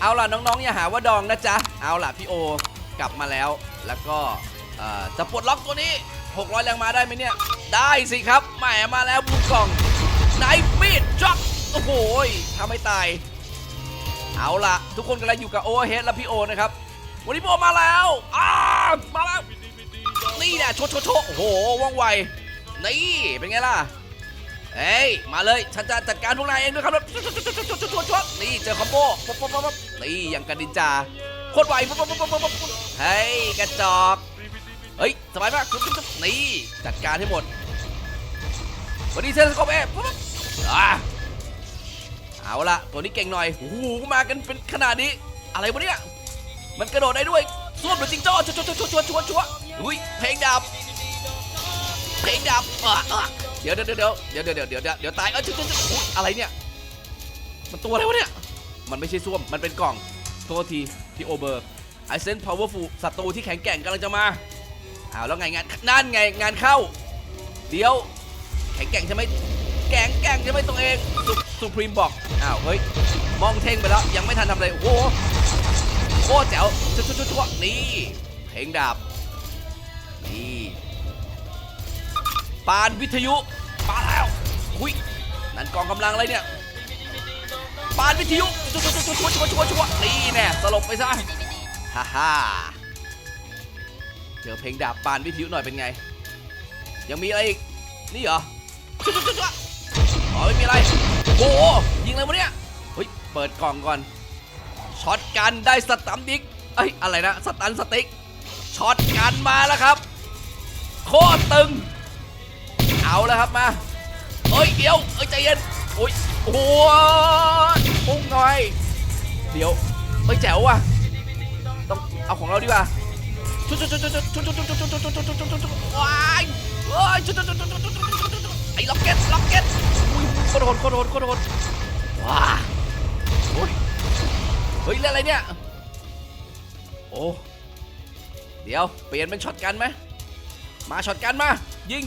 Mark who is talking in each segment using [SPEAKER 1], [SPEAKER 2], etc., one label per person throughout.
[SPEAKER 1] เอาล่ะน้องๆอย่าหาว่าดองนะจ๊ะ เอาล่ะพี่โอกลับมาแล้ว แล้วก็จะปลดล็อกตัวนี้ 600 แรงมาได้ไหมเนี่ย ได้สิครับแหมมาแล้วบุกกล่องไนฟ์มีดจ็อกโอ้โหยทำให้ตาย เอาล่ะ ทุกคนกำลังอยู่กับโอเฮดและพี่โอนะครับ วันนี้พี่โอมาแล้วอ้ามาแล้วนี่แหละโชว์โชว์โชว์โอ้โหว่องไวนี่เป็นไงล่ะ เอ้ย มาเลย ฉันจะจัดการพวกนายเองด้วยครับชวชวชวชวชวชวนี่เจอคอมโบปุ๊บปุ๊บปุ๊บปุ๊บนี่อย่างกันดินจา โคตรไวปุ๊บปุ๊บปุ๊บปุ๊บปุ๊บปุ๊บเฮ้ย กระจอก เฮ้ย สบายมากปุ๊บปุ๊บนี่ จัดการให้หมด วันนี้เซนสโคปเอปุ๊บปุ๊บอ่าเอาละตัวนี้เก่งหน่อยโอ้โหมากันเป็นขนาดนี้ อะไรวะเนี่ย มันกระโดดได้ด้วยส้วมหรือจิงโจ้ชัวชัวชัวชัวชัวชัวอุ้ยเพลงดับเพลงดับอะ เดี๋ยวเดี๋ยวเดี๋ยวเดี๋ยวเดี๋ยวเดี๋ยวเดี๋ยวเดี๋ยวตายเออชุดชุดชุดอะไรเนี่ยมันตัวอะไรวะเนี่ยมันไม่ใช่ส้วมมันเป็นกล่องโทษทีที่โอเบอร์ไอเซนพาวเวอร์ฟูศัตรูที่แข็งแกร่งกำลังจะมาอ้าวแล้วไงงานนั่นไงงานเข้า เดี๋ยวแข็งแกร่งใช่ไหมแข็งแกร่งใช่ไหมตัวเองสุสุพรีมบอกอ้าวเฮ้ยมองเท่งไปแล้วยังไม่ทันทำอะไรโอ้โหโคตรแจ๋วชุดชุดชุดชุดนี่เพลงดาบนี่ ปานวิทยุมาแล้วหุยนั่นกองกำลังอะไรเนี่ยปานวิทยุชัวชัวชัวชัวชัวชัวนี่แน่สลบไปซะฮ่าฮ่าเจอเพลงดาบปานวิทยุหน่อยเป็นไง ยังมีอะไรอีก นี่เหรอชัวชัวชัวอ๋อไม่มีอะไรโอ้ยิงอะไรวะเนี่ยเฮ้ยเปิดกล่องก่อนช็อตกันได้สตัมดิกเอ้ยอะไรนะสตันสติกช็อตกันมาแล้วครับ โคตรตึง แล้วครับมาเอ้ยเดี๋ยวเอ้ยใจเย็นโอ้ยโอ้โหปุ้งหน่อย เดี๋ยวเอ้ยแจ๋วว่ะต้องเอาของเราดีกว่าชุดชุดชุดชุดชุดชุดชุดชุดชุดชุดชุดชุดชุดชุดชุดว้ายเอ้ยชุดชุดชุดชุดชุดชุดชุดชุดชุดไอ้ล็อกเก็ตล็อกเก็ตอุ้ยโคตรโหดโคตรโหดโคตรโหดว้าโอ้ยเฮ้ยเล่นอะไรเนี่ยโอ้เดี๋ยวเปลี่ยนเป็นช็อตกันไหมมาช็อตกันมายิง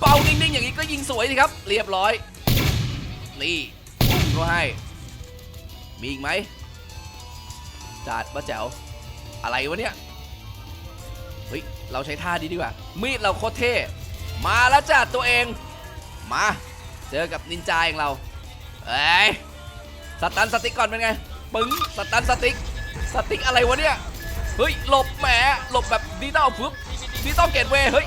[SPEAKER 1] เป่านิ่งๆอย่างนี้ก็ยิงสวยสิครับ เรียบร้อย นี่ปุ้งก็ให้ มีอีกไหมจัดมาแจ๋วอะไรวะเนี่ย เฮ้ย เราใช้ท่าดีดีกว่า มีดเราโคตรเท่ มาแล้วจ้ะตัวเอง มา เจอกับนินจาอย่างเราเอ้ยสตันสติ๊กก่อนเป็นไง ปึ้งสตันสติ๊ก สติ๊กอะไรวะเนี่ย เฮ้ย หลบแหมหลบแบบดิจิตอลฟึบดิจิตอลเกตเวย์เฮ้ย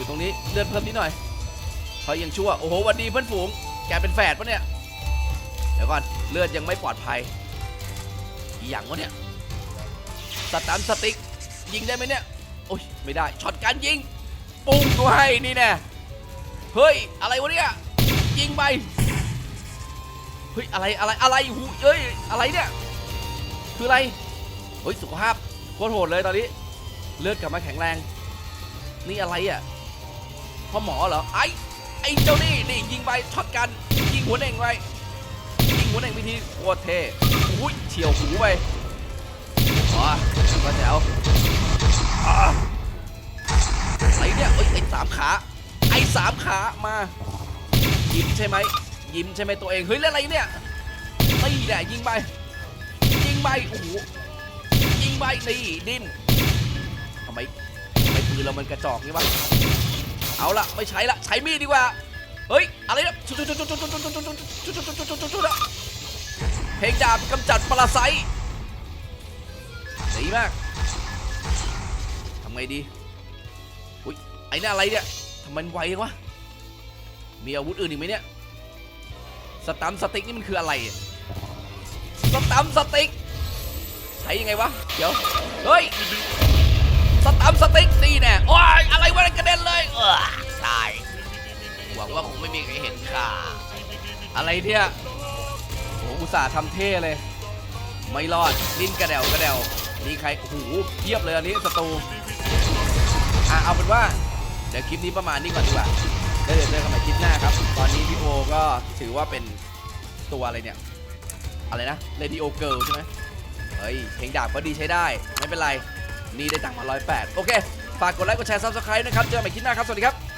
[SPEAKER 1] อยู่ตรงนี้เลือดเพิ่มนิดหน่อยเขายังชั่วโอ้โหวันดีเพื่อนฝูงแกเป็นแฝดปะเนี่ยเดี๋ยวก่อนเลือดยังไม่ปลอดภัยอีหยังวะเนี่ยสตันสติ๊กยิงได้ไหมเนี่ยโอ้ยไม่ได้ช็อตการยิงปุ้งก็ให้นี่แน่เฮ้ยอะไรวะเนี่ยยิงไปเฮ้ยอะไรอะไรอะไรหูเอ้ยอะไรเนี่ยคืออะไรเฮ้ยสุขภาพโคตรโหดเลยตอนนี้เลือดกลับมาแข็งแรง นี่อะไรอะ พ่อหมอเหรอไอ้ไอ้เจ้านี่นี่ยิงไปช็อตกันยิงหัวเน่งไปยิงหัวเน่งวิธีโคตรเท่อุ้ยเฉียวหูไปอ๋อก็แจ๋วอ่าไอ้เนี่ยเอ้ยไอ้สามขาไอ้สามขามายิ้มใช่ไหมยิ้มใช่ไหมตัวเองเฮ้ยเล่นอะไรเนี่ยตีแหละยิงไปยิงไปโอ้โหยิงไปนี่ดิ้นทำไมทำไมปืนเรามันกระจอกนี่วะ เอาละไม่ใช้ละใช้มีดดีกว่า เฮ้ยอะไรเนี่ยชุดชุดชุดชุดชุดชุดชุดชุดชุดชุดชุดชุดชุดชุดชุดเพลงดาบกำจัดปรสิตดีมากทำไงดีอุ้ยไอ้นี่อะไรเนี่ยทำไมมันไววะมีอาวุธอื่นอีกไหมเนี่ยสตัมสติ๊กนี่มันคืออะไรสตัมสติ๊กใช้ยังไงวะเดี๋ยวเฮ้ย สตัมสติ๊กนี่แน่โอ้ยอะไรวะกระเด็นเลยเออตายหวังว่าคงไม่มีใครเห็นค่ะ อะไรเนี่ยโหอุตส่าห์ทำเท่เลย ไม่รอดดิ้นกระเดวกระเดวนี่ใครโอ้โหเพียบเลยอันนี้ศัตรูอะเอาเป็นว่าเดี๋ยวคลิปนี้ประมาณนี้ก่อนดีกว่าแล้วเดี๋ยวเจอกันใหม่คลิปหน้าครับ ตอนนี้พี่โอก็ถือว่าเป็นตัวอะไรเนี่ย อะไรนะ Radio Girl ใช่ไหมเฮ้ยเพลงดาบก็ดีใช้ได้ ไม่เป็นไร นี่ได้ตังค์มา108 โอเค ฝากกดไลค์ กดแชร์ซับสไคร b e นะครับ เจอกันใหม่คลิปหน้าครับ สวัสดีครับ